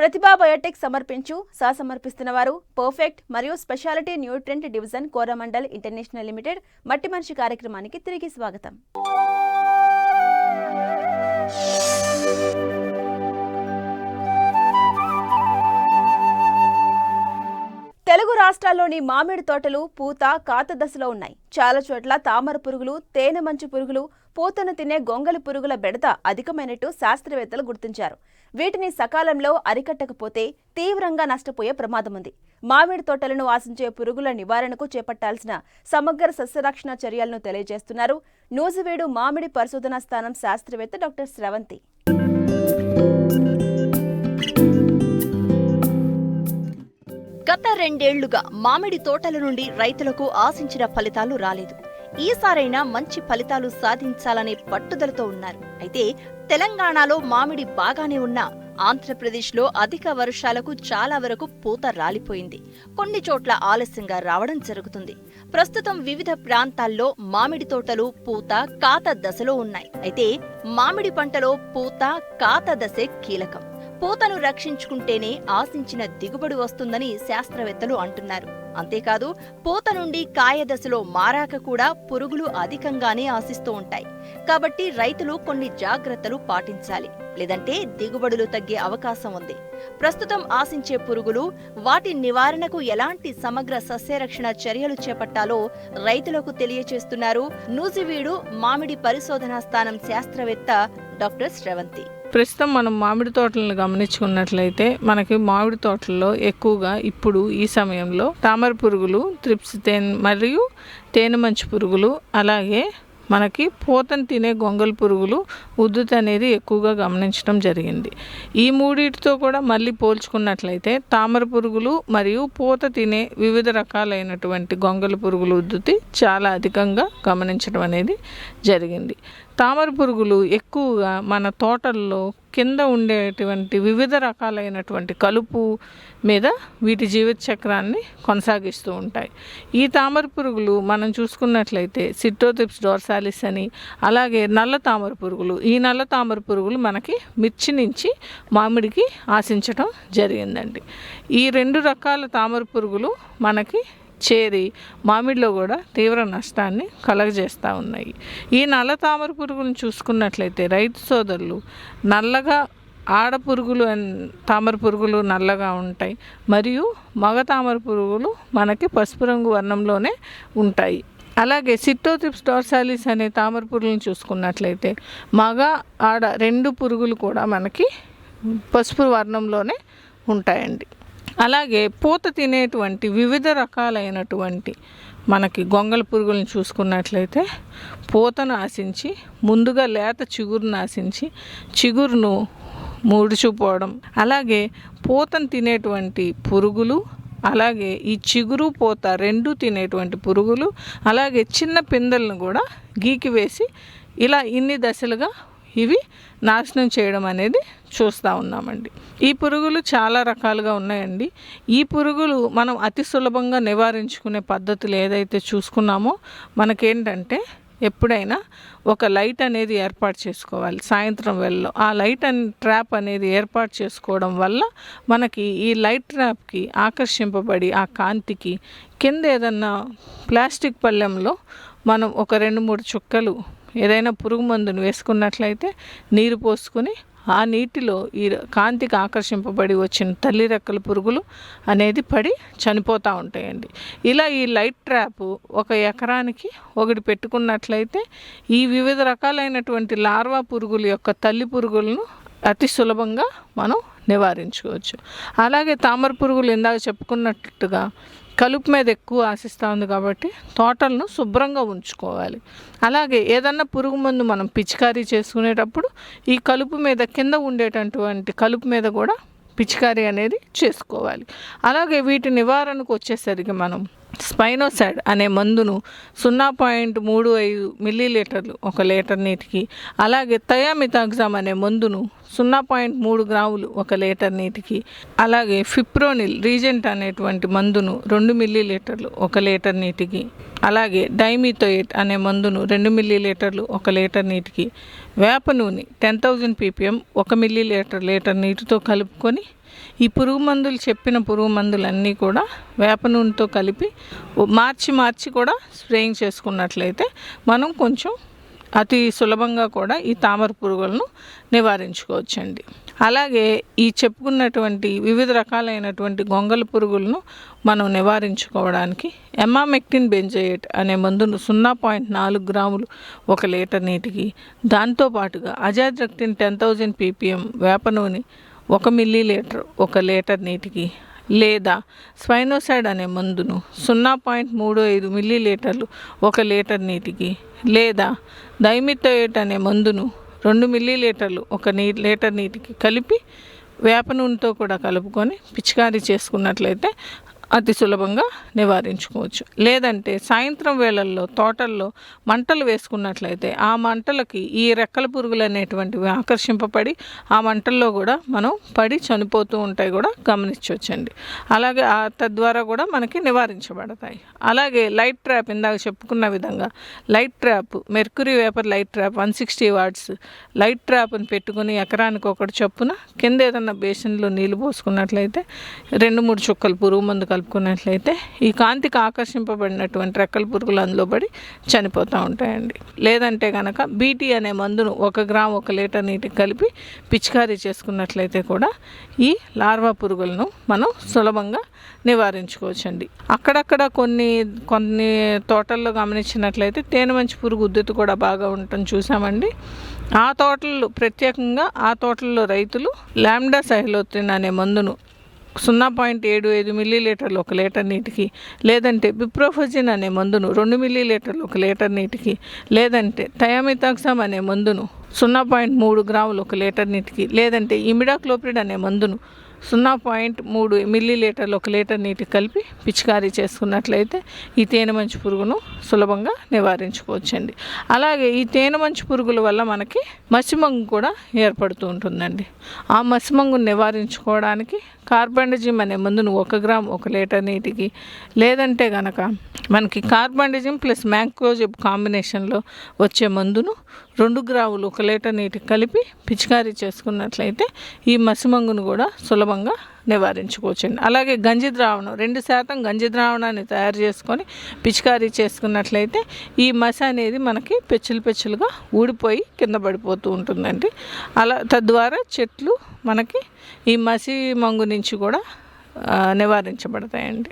ప్రతిభా Biotech సమర్పించు సహ సమర్పిస్తున్న వారు పర్ఫెక్ట్ మరియు specialty nutrient division Coromandel International Limited మట్టి మనిషి కార్యక్రమానికి తిరిగి స్వాగతం. తెలుగు రాష్ట్రాల్లోని మామిడి తోటలు పూత కాత దశలో ఉన్నాయి. చాలా చోట్ల తామర పురుగులు తేనె మంచు పురుగులు పూతను తినే గొంగలి పురుగుల బెడత అధికమైనట్టు శాస్త్రవేత్తలు గుర్తించారు. వీటిని సకాలంలో అరికట్టకపోతే తీవ్రంగా నష్టపోయే ప్రమాదం ఉంది మామిడి తోటలను ఆశించే పురుగుల నివారణకు చేపట్టాల్సిన సమగ్ర సస్యరక్షణ చర్యలను తెలియజేస్తున్నారు. నూజివీడు మామిడి పరిశోధనా స్థానం శాస్త్రవేత్త డాక్టర్ స్రవంతి. గత రెండేళ్ళుగా మామిడి తోటల నుండి రైతులకు ఆశించిన ఫలితాలు రాలేదు. ఈసారైనా మంచి ఫలితాలు సాధించాలనే పట్టుదలతో ఉన్నారు. అయితే తెలంగాణలో మామిడి బాగానే ఉన్నా ఆంధ్రప్రదేశ్లో అధిక వర్షాలకు చాలా వరకు పూత రాలిపోయింది. కొన్ని చోట్ల ఆలస్యంగా రావడం జరుగుతుంది. ప్రస్తుతం వివిధ ప్రాంతాల్లో మామిడి తోటలు పూత కాత దశలో ఉన్నాయి. అయితే మామిడి పంటలో పూత కాత దశే కీలకం. పూతను రక్షించుకుంటేనే ఆశించిన దిగుబడి వస్తుందని శాస్త్రవేత్తలు అంటున్నారు. అంతేకాదు పూత నుండి కాయ దశలో మారాక కూడా పురుగులు అధికంగానే ఆశిస్తూ ఉంటాయి. కాబట్టి రైతులు కొన్ని జాగ్రత్తలు పాటించాలి. లేదంటే దిగుబడులు తగ్గే అవకాశం ఉంది. ప్రస్తుతం ఆశించే పురుగులు వాటి నివారణకు ఎలాంటి సమగ్ర సస్యరక్షణ చర్యలు చేపట్టాలో రైతులకు తెలియచేస్తున్నారు నూజివీడు మామిడి పరిశోధనా స్థానం శాస్త్రవేత్త డాక్టర్ శ్రవంతి. ప్రస్తుతం మనం మామిడి తోటలను గమనించుకున్నట్లయితే మనకి మామిడి తోటల్లో ఎక్కువగా ఇప్పుడు ఈ సమయంలో తామర పురుగులు త్రిప్స్ తేనె మరియు తేనె మంచు పురుగులు అలాగే మనకి పూతను తినే గొంగల్ పురుగులు ఉద్దుత అనేది ఎక్కువగా గమనించడం జరిగింది. ఈ మూడింటితో కూడా మళ్ళీ పోల్చుకున్నట్లయితే తామర పురుగులు మరియు పూత తినే వివిధ రకాలైనటువంటి గొంగల పురుగులు ఉద్దుతి చాలా అధికంగా గమనించడం అనేది జరిగింది. తామర పురుగులు ఎక్కువగా మన తోటల్లో కింద ఉండేటువంటి వివిధ రకాలైనటువంటి కలుపు మీద వీటి జీవిత చక్రాన్ని కొనసాగిస్తూ ఉంటాయి. ఈ తామర పురుగులు మనం చూసుకున్నట్లయితే సిట్రోథిప్స్ డోర్సాలిస్ అని అలాగే నల్ల తామర పురుగులు. ఈ నల్ల తామర పురుగులు మనకి మిర్చి నుంచి మామిడికి ఆశించడం జరిగిందండి. ఈ రెండు రకాల తామర పురుగులు మనకి చేరి మామిడిలో కూడా తీవ్ర నష్టాన్ని కలగజేస్తూ ఉన్నాయి. ఈ నల్ల తామర పురుగులను చూసుకున్నట్లయితే రైతు సోదరులు నల్లగా ఆడ పురుగులు తామర పురుగులు నల్లగా ఉంటాయి. మరియు మగ తామర పురుగులు మనకి పసుపు రంగు వర్ణంలోనే ఉంటాయి. అలాగే సిట్టోథిప్స్ డోర్సాలిస్ అనే తామర పురుగులను చూసుకున్నట్లయితే మగ ఆడ రెండు పురుగులు కూడా మనకి పసుపు వర్ణంలోనే ఉంటాయండి. అలాగే పూత తినేటువంటి వివిధ రకాలైనటువంటి మనకి గొంగళ పురుగులను చూసుకున్నట్లయితే పూతను ఆశించి ముందుగా లేత చిగురును ఆశించి చిగురును ముడుచుపోవడం. అలాగే పూతను తినేటువంటి పురుగులు అలాగే ఈ చిగురు పూత రెండు తినేటువంటి పురుగులు అలాగే చిన్న పిందెలను కూడా గీకి వేసి ఇలా ఇన్ని దశలుగా ఇవి నాశనం చేయడం అనేది చూస్తూ ఉన్నామండి. ఈ పురుగులు చాలా రకాలుగా ఉన్నాయండి. ఈ పురుగులు మనం అతి సులభంగా నివారించుకునే పద్ధతులు ఏదైతే చూసుకున్నామో మనకేంటంటే ఎప్పుడైనా ఒక లైట్ అనేది ఏర్పాటు చేసుకోవాలి సాయంత్రం వేళలో. ఆ లైట్ అండ్ ట్రాప్ అనేది ఏర్పాటు చేసుకోవడం వల్ల మనకి ఈ లైట్ ట్రాప్కి ఆకర్షింపబడి ఆ కాంతికి కింద ఏదన్నా ప్లాస్టిక్ పళ్ళెంలో మనం ఒక రెండు మూడు చుక్కలు ఏదైనా పురుగు మందును వేసుకున్నట్లయితే నీరు పోసుకొని ఆ నీటిలో ఈ కాంతికి ఆకర్షింపబడి వచ్చిన తల్లి రెక్కల పురుగులు అనేది పడి చనిపోతూ ఉంటాయండి. ఇలా ఈ లైట్ ట్రాప్ ఒక ఎకరానికి ఒకటి పెట్టుకున్నట్లయితే ఈ వివిధ రకాలైనటువంటి లార్వా పురుగుల యొక్క తల్లి పురుగులను అతి సులభంగా మనం నివారించుకోవచ్చు. అలాగే తామర పురుగులు ఇందాక చెప్పుకున్నట్టుగా కలుపు మీద ఎక్కువ ఆశిస్తూ ఉంది కాబట్టి తోటలను శుభ్రంగా ఉంచుకోవాలి. అలాగే ఏదన్నా పురుగు మందు మనం పిచికారీ చేసుకునేటప్పుడు ఈ కలుపు మీద కింద ఉండేటటువంటి కలుపు మీద కూడా పిచికారీ అనేది చేసుకోవాలి. అలాగే వీటి నివారణకు వచ్చేసరికి మనం స్పైనోసైడ్ అనే మందును సున్నా పాయింట్ మూడు ఐదు మిల్లీ లీటర్లు ఒక లీటర్ నీటికి అలాగే థయామితాగ్జామ్ అనే మందును సున్నా పాయింట్ మూడు గ్రాములు ఒక లీటర్ నీటికి అలాగే ఫిప్రోనిల్ రీజెంట్ అనేటువంటి మందును రెండు మిల్లీ లీటర్లు ఒక లీటర్ నీటికి అలాగే డైమిథోయేట్ అనే మందును రెండు మిల్లీ లీటర్లు ఒక లీటర్ నీటికి వేప నూనె టెన్ థౌజండ్ పీపీఎం ఒక మిల్లీ లీటర్ లీటర్ నీటితో కలుపుకొని ఈ పురుగు మందులు చెప్పిన పురుగు మందులన్నీ కూడా వేప నూనెతో కలిపి మార్చి మార్చి కూడా స్ప్రేయింగ్ చేసుకున్నట్లయితే మనం కొంచెం అతి సులభంగా కూడా ఈ తామర పురుగులను నివారించుకోవచ్చండి. అలాగే ఈ చెప్పుకున్నటువంటి వివిధ రకాలైనటువంటి గొంగళ పురుగులను మనం నివారించుకోవడానికి ఎమామెక్టిన్ బెంజయేట్ అనే మందును సున్నా పాయింట్ నాలుగు గ్రాములు ఒక లీటర్ నీటికి దాంతోపాటుగా అజాద్రక్టిన్ టెన్ థౌజండ్ పీపీఎం వేప నూనె ఒక మిల్లీ లీటర్ ఒక లీటర్ నీటికి లేదా స్పైనోసైడ్ అనే మందును సున్నా పాయింట్ మూడు ఐదు మిల్లీ లీటర్లు ఒక లీటర్ నీటికి లేదా డైమిథోయేట్ అనే మందును రెండు మిల్లీ లీటర్లు ఒక నీ లీటర్ నీటికి కలిపి వేప నూనెతో కూడా కలుపుకొని పిచికారీ చేసుకున్నట్లయితే అతి సులభంగా నివారించుకోవచ్చు. లేదంటే సాయంత్రం వేళల్లో తోటల్లో మంటలు వేసుకున్నట్లయితే ఆ మంటలకి ఈ రెక్కల పురుగులు అనేటువంటివి ఆకర్షింపబడి ఆ మంటల్లో కూడా మనం పడి చనిపోతూ ఉంటాయి కూడా గమనించవచ్చండి. అలాగే ఆ తద్వారా కూడా మనకి నివారించబడతాయి. అలాగే లైట్ ట్రాప్ ఇందాక చెప్పుకున్న విధంగా light trap mercury vapour light trap one sixty watts light ట్రాప్ని పెట్టుకుని ఎకరానికి ఒకటి చొప్పున కింద ఏదన్నా బేసిన్లో నీళ్ళు పోసుకున్నట్లయితే రెండు మూడు చుక్కలు పురుగు మందు కలుపుకున్నట్లయితే ఈ కాంతికి ఆకర్షింపబడినటువంటి రెక్కల పురుగులు అందులో పడి చనిపోతూ ఉంటాయండి. లేదంటే కనుక బీటీ అనే మందును ఒక గ్రామ్ ఒక లీటర్ నీటికి కలిపి పిచికారీ చేసుకున్నట్లయితే కూడా ఈ లార్వా పురుగులను మనం సులభంగా నివారించుకోవచ్చండి. అక్కడక్కడ కొన్ని కొన్ని తోటల్లో గమనించినట్లయితే తేనె మంచి పురుగు ఉద్ధృతి కూడా బాగా ఉండటం చూసామండి. ఆ తోటల్లో ప్రత్యేకంగా ఆ తోటల్లో రైతులు లామ్డా సహిలోత్రిన్ అనే మందును సున్నా పాయింట్ ఏడు ఐదు మిల్లీ లీటర్లు ఒక లీటర్ నీటికి లేదంటే బిప్రోఫజిన్ అనే మందును రెండు మిల్లీ లీటర్లు ఒక లీటర్ నీటికి లేదంటే థయామితాక్సమ్ అనే మందును సున్నా పాయింట్ మూడు గ్రాములు ఒక లీటర్ నీటికి లేదంటే ఇమిడాక్లోప్రిడ్ అనే మందును సున్నా పాయింట్ మూడు మిల్లీ లీటర్లు ఒక లీటర్ నీటికి కలిపి పిచికారీ చేసుకున్నట్లయితే ఈ తేనె మంచు పురుగును సులభంగా నివారించుకోవచ్చండి. అలాగే ఈ తేనె మంచు పురుగుల వల్ల మనకి మసిమంగు కూడా ఏర్పడుతూ ఉంటుందండి. ఆ మసిమంగును నివారించుకోవడానికి కార్బండజిమ్ అనే మందును ఒక గ్రామ్ ఒక లీటర్ నీటికి లేదంటే గనక మనకి కార్బండజిమ్ ప్లస్ మ్యాంక్రోజిప్ కాంబినేషన్లో వచ్చే మందును రెండు గ్రాములు ఒక లీటర్ నీటికి కలిపి పిచికారీ చేసుకున్నట్లయితే ఈ మసిమంగును కూడా సులభంగా నివారించుకోవచ్చండి. అలాగే గంజి ద్రావణం రెండు శాతం గంజి ద్రావణాన్ని తయారు చేసుకొని పిచికారీ చేసుకున్నట్లయితే ఈ మస అనేది మనకి పెచ్చులు పెచ్చులుగా ఊడిపోయి కింద పడిపోతూ ఉంటుందండి. అలా తద్వారా చెట్లు మనకి ఈ మసి మంగు నుంచి కూడా ఆ, నివారించబడతాయండి.